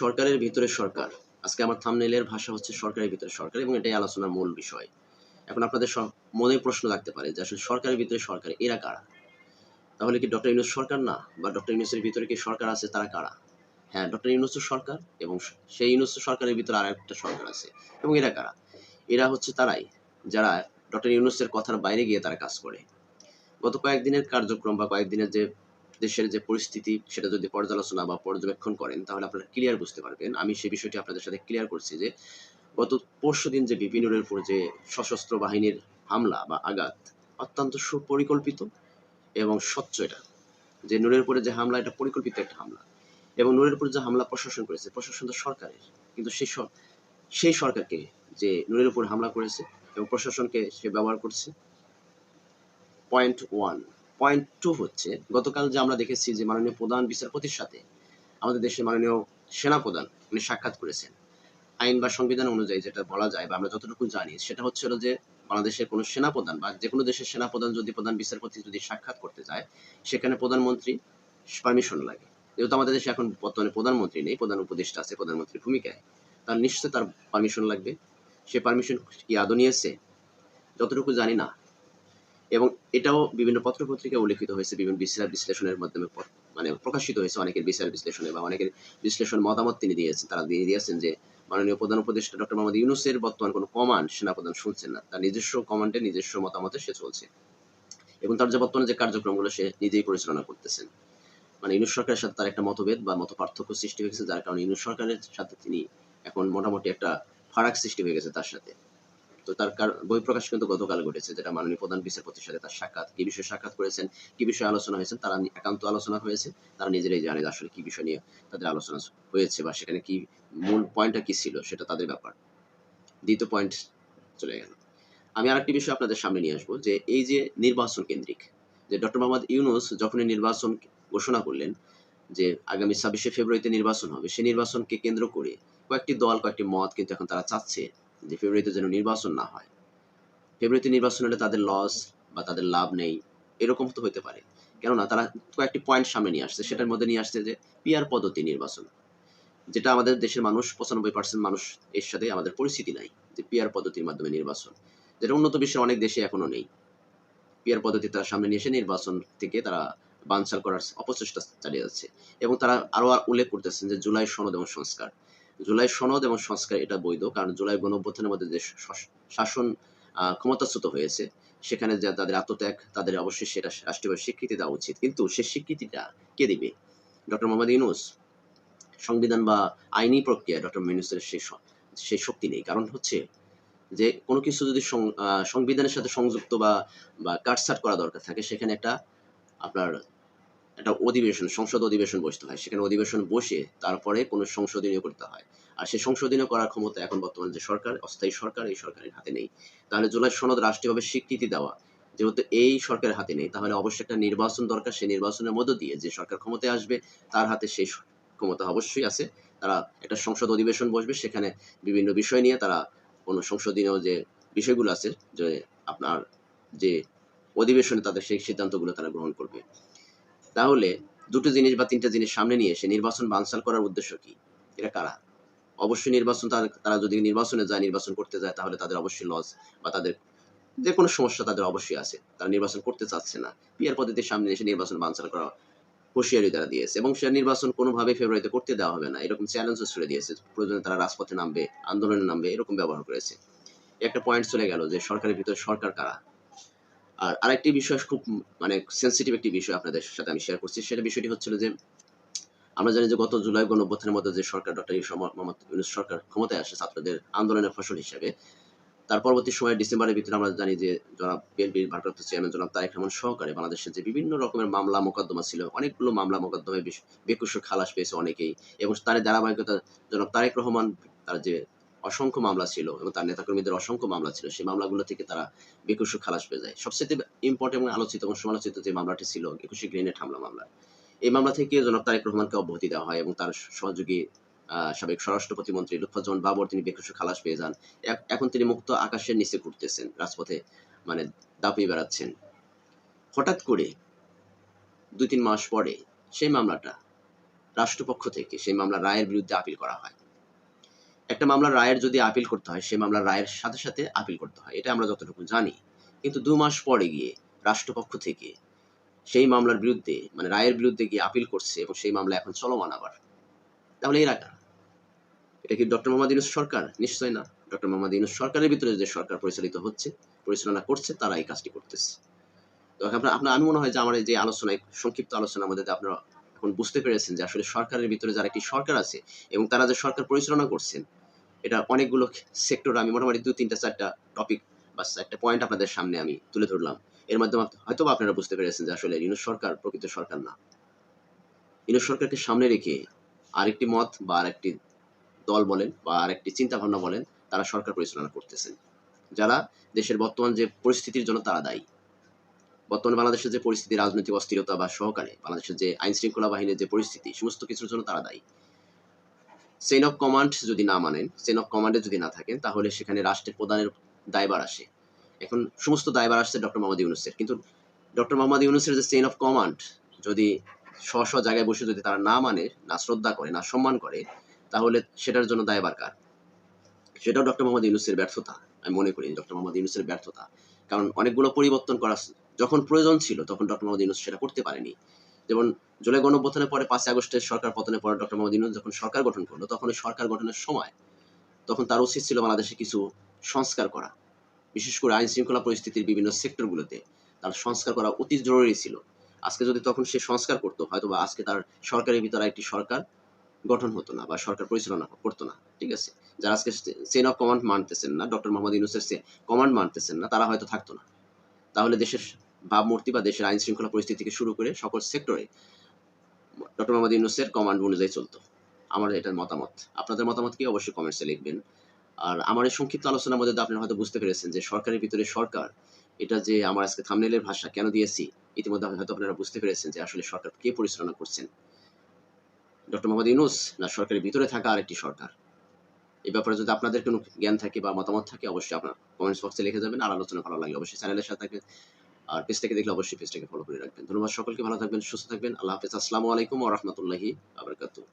সরকারের ভিতরে সরকার। আজকে আমার থামনেলের ভাষা হচ্ছে সরকারের ভিতরে সরকার এবং এটাই আলোচনার মূল বিষয়। এখন আপনাদের মনে প্রশ্ন লাগতে পারে যে আসলে সরকারের ভিতরে সরকার, এরা কারা? তাহলে কি ডক্টর ইউনুস সরকার না? বা ডক্টর ইউনুসের ভিতরে কি সরকার আছে, তারা কারা? হ্যাঁ ডক্টর ইউনুস সরকার এবং সেই ইউনুস সরকারের ভিতরে আর একটা সরকার আছে এবং এরা কারা? এরা হচ্ছে তারাই যারা ডক্টর ইউনুসের কথার বাইরে গিয়ে তারা কাজ করে। গত কয়েকদিনের কার্যক্রম বা কয়েকদিনের যে দেশের যে পরিস্থিতি, সেটা যদি পর্যালোচনা বা পর্যবেক্ষণ করেন, তাহলে আপনারা ক্লিয়ার বুঝতে পারবেন। আমি সেই বিষয়টি আপনাদের সাথে ক্লিয়ার করছি যে, গত পরশু দিন যে বিপিনুরের উপর যে সশস্ত্র বাহিনীর হামলা বা আঘাত, অত্যন্ত সুপরিকল্পিত এবং স্বচ্ছ এটা। যে নূরের উপরে যে হামলা, এটা পরিকল্পিত একটা হামলা। এবং নূরের উপরে যে হামলা প্রশাসন করেছে, প্রশাসন তো সরকারের। কিন্তু সেই সেই সরকারকে যে নূরের উপর হামলা করেছে এবং প্রশাসনকে সে ব্যবহার করছে পয়েন্ট ওয়ান পয়েন্ট টু হচ্ছে, গতকাল যে আমরা দেখেছি যে মাননীয় প্রধান বিচারপতির সাথে আমাদের দেশের মাননীয় সেনাপ্রধান উনি সাক্ষাৎ করেছেন। আইন বা সংবিধান অনুযায়ী যেটা বলা যায় বা আমরা যতটুকু জানি, সেটা হচ্ছে যে বাংলাদেশের কোনো সেনাপ্রধান বা যে কোনো দেশের সেনাপ্রধান যদি প্রধান বিচারপতি যদি সাক্ষাৎ করতে যায়, সেখানে প্রধানমন্ত্রী পারমিশন লাগে। যেহেতু আমাদের দেশে এখন বর্তমানে প্রধানমন্ত্রী নেই, প্রধান উপদেষ্টা আছে, প্রধানমন্ত্রীর ভূমিকায়, তার নিশ্চয় তার পারমিশন লাগবে। সে পারমিশন কি আদৌ নিয়েছে? যতটুকু জানি না। এবং এটাও বিভিন্ন পত্রপত্রিকায় উল্লেখিত হয়েছে, বিভিন্ন বিচার বিশ্লেষণের মাধ্যমে মানে প্রকাশিত হয়েছে, অনেকের বিচার বিশ্লেষণে বা অনেকের বিশ্লেষণ মতামত তিনি দিয়েছেন, তারা দিয়ে দিয়েছেন যে মাননীয় প্রধান উপদেষ্টা ডক্টর মোহাম্মদ ইউনুসের বর্তমান কোনো কমান্ড সেনাপ্রধান শুনছেন না, তার নিজস্ব কমান্ডে নিজস্ব মতামতে সে চলছে। এবং তার যে বর্তমানে যে কার্যক্রমগুলো সে নিজেই পরিচালনা করতেছেন। মানে ইউনুস সরকারের সাথে তার একটা মতভেদ বা মত পার্থক্য সৃষ্টি হয়েছে যার কারণে ইউনুস সরকারের সাথে তিনি এখন মোটামুটি একটা ফারাক সৃষ্টি হয়ে গেছে তার সাথে। তো তার বই প্রকাশ কিন্তু গতকাল ঘটেছে, যেটা মাননীয় প্রধান বিচারপতির সাথে তার সাক্ষাৎ। কি বিষয়ে সাক্ষাৎ করেছেন, কি বিষয়ে আলোচনা হয়েছে, তারা একান্ত আলোচনা হয়েছে, তারা নিজেরাই জানে আসলে কি বিষয় নিয়ে তাদের আলোচনা হয়েছে বা সেখানে কি মূল পয়েন্টটা কি ছিল, সেটা তাদের ব্যাপার। দ্বিতীয় পয়েন্ট চলে গেল। আমি আরেকটি বিষয় আপনাদের সামনে নিয়ে আসব, যে এই যে নির্বাচন কেন্দ্রিক, যে ডক্টর মোহাম্মদ ইউনুস যখনই নির্বাচন ঘোষণা করলেন যে আগামী ছাব্বিশে ফেব্রুয়ারিতে নির্বাচন হবে সেই নির্বাচনকে কেন্দ্র করে কয়েকটি দল, কয়েকটি মত কিন্তু এখন তারা চাচ্ছে যে ফেব্রুয়ারিতে যেন নির্বাচন না হয়। ফেব্রুয়ারিতে নির্বাচন হলে তাদের লস বা তাদের লাভ নেই, এরকম তো হতে পারে। কেননা তারা কয়েকটি পয়েন্ট সামনে নিয়ে আসছে, সেটার মধ্যে নিয়ে আসছে যে পিয়ার পদ্ধতি নির্বাচন। যেটা আমাদের দেশের মানুষ, পঁচানব্বই পার্সেন্ট মানুষ এর সাথে আমাদের পরিস্থিতি নাই, যে পিয়ার পদ্ধতির মাধ্যমে নির্বাচন। যেটা উন্নত বিশ্বের অনেক দেশে এখনও নেই। পিয়ার পদ্ধতি তারা সামনে নিয়ে এসে নির্বাচন থেকে তারা বানচাল করার অপচেষ্টা চালিয়ে যাচ্ছে। এবং তারা আরও উল্লেখ করতেছেন যে জুলাই সনদ এবং সংস্কার। জুলাই সনদ এবং সংস্কার এটা বৈধ, কারণ জুলাই গণঅভ্যুত্থানের মধ্যে যে শাসন ক্ষমতাচ্যুত হয়েছে, সেখানে যা তাদের আত্মত্যাগ, তাদের অবশ্যই সেটা রাষ্ট্রীয়ভাবে স্বীকৃতি দেওয়া উচিত। কিন্তু সে স্বীকৃতিটা কে দিবে? ডক্টর মোহাম্মদ ইউনুস। সংবিধান বা আইনি প্রক্রিয়া ডক্টর ইউনুসের সেই সেই শক্তি নেই। কারণ হচ্ছে যে কোনো কিছু যদি সংবিধানের সাথে সংযুক্ত বা বা কাটছাট করা দরকার থাকে, সেখানে একটা আপনার একটা অধিবেশন, সংসদ অধিবেশন বসতে হয়। সেখানে অধিবেশন বসে তারপরে কোনো সংশোধনীয় করতে হয়। আর সেই সংশোধনীয় করার ক্ষমতা এখন বর্তমান যে সরকার, অস্থায়ী সরকার, এই সরকারের হাতে নেই। তাহলে জুলাই সনদ রাষ্ট্রীয়ভাবে স্বীকৃতি দেওয়া, যেহেতু এই সরকারের হাতে নেই, তাহলে অবশ্যই একটা নির্বাচন দরকার। সেই নির্বাচনের মধ্য দিয়ে যে সরকার ক্ষমতায় আসবে, তার হাতে সেই ক্ষমতা অবশ্যই আছে। তারা একটা সংসদ অধিবেশন বসবে, সেখানে বিভিন্ন বিষয় নিয়ে তারা কোনো সংশোধনীয় যে বিষয়গুলো আছে, যে আপনার যে অধিবেশনে তাদের সেই সিদ্ধান্তগুলো তারা গ্রহণ করবে। তাহলে দুটো জিনিস বা তিনটা জিনিস সামনে নিয়ে এসে নির্বাচন বানচাল করার উদ্দেশ্য কি? এটা কারা? অবশ্যই নির্বাচন তারা যদি নির্বাচনে যায়, নির্বাচন করতে যায়, তাহলে তাদের অবশ্যই লস বা তাদের যে কোনো সমস্যা তাদের অবশ্যই আছে। তারা নির্বাচন করতে চাচ্ছে না। পিয়ার পদ্ধতির সামনে এসে নির্বাচন বানচাল করা হুঁশিয়ারি তারা দিয়েছে এবং সে নির্বাচন কোনোভাবে ফেব্রুয়ারিতে করতে দেওয়া হবে না। এরকম চ্যালেঞ্জও ছুড়ে দিয়েছে। প্রয়োজনে তারা রাজপথে নামবে, আন্দোলনে নামবে, এরকম ব্যবহার করেছে। একটা পয়েন্ট চলে গেল যে সরকারের ভিতরে সরকার কারা? আর আরেকটি বিষয় খুব মানে সেন্সিটিভ একটি বিষয় আপনাদের সাথে আমি শেয়ার করছি, সেটা বিষয়টি হচ্ছিল যে, আমরা জানি যে গত জুলাই গণ অভ্যুত্থানের মধ্যে যে সরকার ডক্টর মোহাম্মদ ইউনুস সরকার ক্ষমতায় আসে ছাত্রদের আন্দোলনের ফসল হিসেবে, তার পরবর্তী সময়ে ডিসেম্বরের ভিতরে আমরা জানি যে জনাব বিএনপির ভারপ্রাপ্ত চেয়ারম্যান জনাব তারেক রহমান সহকারে বাংলাদেশের যে বিভিন্ন রকমের মামলা মোকদ্দমা ছিল, অনেকগুলো মামলা মোকদ্দমায় বেকুশ খালাস পেয়েছে অনেকেই এবং তার ধারাবাহিকতা জনাব তারেক রহমান, তার যে অসংখ্য মামলা ছিল এবং তার নেতাকর্মীদের অসংখ্য মামলা ছিল। সেই মামলাগুলো থেকে তারা বেকুশ খালাস পেয়ে যায়। সবচেয়ে ইম্পর্টেন্ট এবং আলোচিত এবং সমালোচিত যে মামলাটি ছিল, একুশে গ্রেনেড হামলা মামলা। এই মামলা থেকে জনাব তারেক রহমানকে অব্যাহতি দেওয়া হয় এবং তার সহযোগী সাবেক স্বরাষ্ট্র প্রতিমন্ত্রী লুৎফাজ্জামান বাবর তিনি বেকুশ খালাস পেয়ে যান। এখন তিনি মুক্ত আকাশের নিচে ঘুরতেছেন, রাজপথে মানে দাপিয়ে বেড়াচ্ছেন। হঠাৎ করে দুই তিন মাস পরে সেই মামলাটা রাষ্ট্রপক্ষ থেকে, সেই মামলা রায়ের বিরুদ্ধে আপিল করা হয়। একটা মামলার রায়ের যদি আপিল করতে হয় সেই মামলার রায়ের সাথে সাথে আপিল করতে হয়, এটা আমরা যতটুকু জানি। কিন্তু দু মাস পরে গিয়ে রাষ্ট্রপক্ষ থেকে সেই মামলার বিরুদ্ধে মানে রায়ের বিরুদ্ধে গিয়ে আপিল করছে এবং সেই মামলা এখন চলমান আবার। তাহলে এরা কারা? এটা কি ডক্টর মোহাম্মদ ইউনুস সরকার? নিশ্চয় না। ডক্টর মোহাম্মদ ইউনুস সরকারের ভিতরে যে সরকার পরিচালিত হচ্ছে, পরিচালনা করছে তারা এই কাজটি করতেছে। তো আপনার আপনার, আমি মনে হয় যে আমার এই যে আলোচনায়, সংক্ষিপ্ত আলোচনার মধ্যে আপনারা এখন বুঝতে পেরেছেন যে আসলে সরকারের ভিতরে যারা একটি সরকার আছে এবং তারা যে সরকার পরিচালনা করছেন এটা অনেকগুলো সেক্টর আমি মোটামুটি দু, তিনটা, চারটা টপিক বা একটা পয়েন্ট আপনাদের সামনে আমি তুলে ধরলাম। এর মাধ্যমে হয়তো আপনারা বুঝতে পেরেছেন যে আসলে ইউনুস সরকার প্রকৃত সরকার না। ইউনুস সরকারকে সামনে রেখে আরেকটি মত বা আরেকটি দল বলেন বা আরেকটি চিন্তা ভাবনা বলেন, তারা সরকার পরিচালনা করতেছেন। যারা দেশের বর্তমান যে পরিস্থিতির জন্য তারা দায়ী। বর্তমানে বাংলাদেশের যে পরিস্থিতি, রাজনৈতিক অস্থিরতা বা সহকারে, বাংলাদেশের যে আইন শৃঙ্খলা বাহিনীর যে পরিস্থিতি, সমস্ত কিছুর জন্য তারা দায়ী। চেইন অফ কমান্ড যদি না মানেন চেইন অফ কমান্ডে যদি না থাকেন, তাহলে সেখানে রাষ্ট্রের প্রধানের দায়বার আসে। এখন সমস্ত দায়বার আসছে ডক্টর মোহাম্মদ ইউনুসের, কিন্তু ডক্টর মোহাম্মদ ইউনুসের যে চেইন অফ কমান্ড যদি স্ব স্ব জায়গায় বসে যদি তারা না মানে না শ্রদ্ধা করে, না সম্মান করে, তাহলে সেটার জন্য দায়বার কার? সেটাও ডক্টর মোহাম্মদ ইউনুসের ব্যর্থতা, আমি মনে করি ডক্টর মোহাম্মদ ইউনুসের ব্যর্থতা। কারণ অনেকগুলো পরিবর্তন করা যখন প্রয়োজন ছিল, তখন ডক্টর মোহাম্মদ ইউনুস সেটা করতে পারেনি। যেমন জুলাই গণঅভ্যুত্থানের পরে পাঁচই আগস্টের সরকার পতনের পরে ডক্টর মোহাম্মদ ইউনুস যখন সরকার গঠন করল, তখন সরকার গঠনের সময় তখন তার উচিত ছিল বাংলাদেশে কিছু সংস্কার করা। বিশেষ করে আইন শৃঙ্খলা পরিস্থিতির বিভিন্ন সেক্টরগুলোতে তার সংস্কার করা অতি জরুরি ছিল। আজকে যদি তখন সে সংস্কার করতো হয়তো বা আজকে তার সরকারের ভিতরে একটি সরকার গঠন হতো না বা সরকার পরিচালনা করতো না, ঠিক আছে? যারা আজকে চেন অফ কমান্ড মানতেছেন না, ডক্টর মোহাম্মদ ইউনুসের কমান্ড মানতেছেন না, তারা হয়তো থাকতো না। তাহলে দেশের ভাবমূর্তি বা দেশের আইন শৃঙ্খলা পরিস্থিতি থেকে শুরু করে সকল সেক্টরে ডক্টর মোহাম্মদ ইউনুসের কমান্ড অনুযায়ী চলতো। আমার এটার মতামত। আপনাদের মতামত কি? অবশ্যই কমেন্টসে লিখবেন। আর আমার এই সংক্ষিপ্ত আলোচনার মধ্যে আপনারা হয়তো বুঝতে পেরেছেন যে সরকারের ভিতরে সরকার, এটা যে আমার আজকে থামনেলের ভাষা কেন দিয়েছি, ইতিমধ্যে হয়তো আপনারা বুঝতে পেরেছেন যে আসলে সরকার কে পরিচালনা করছেন। ডক্টর মোহাম্মদ ইউনুস না, সরকারের ভিতরে থাকা আরেকটি সরকার। এই ব্যাপারে যদি আপনাদের কোনো জ্ঞান থাকে বা মতামত থাকে, অবশ্যই আপনার কমেন্টস বক্সে লিখে যাবেন। আর আলোচনা ভালো লাগলে অবশ্যই চ্যানেলের সাথে থাকবেন। আর পেজটাকে দেখলে অবশ্যই পেজটাকে ফলো করে রাখবেন। ধন্যবাদ সকলকে, ভালো থাকবেন, সুস্থ থাকবেন। আল্লাহ হাফিজ। আসসালামু আলাইকুম ওয়া রাহমাতুল্লাহি ওয়া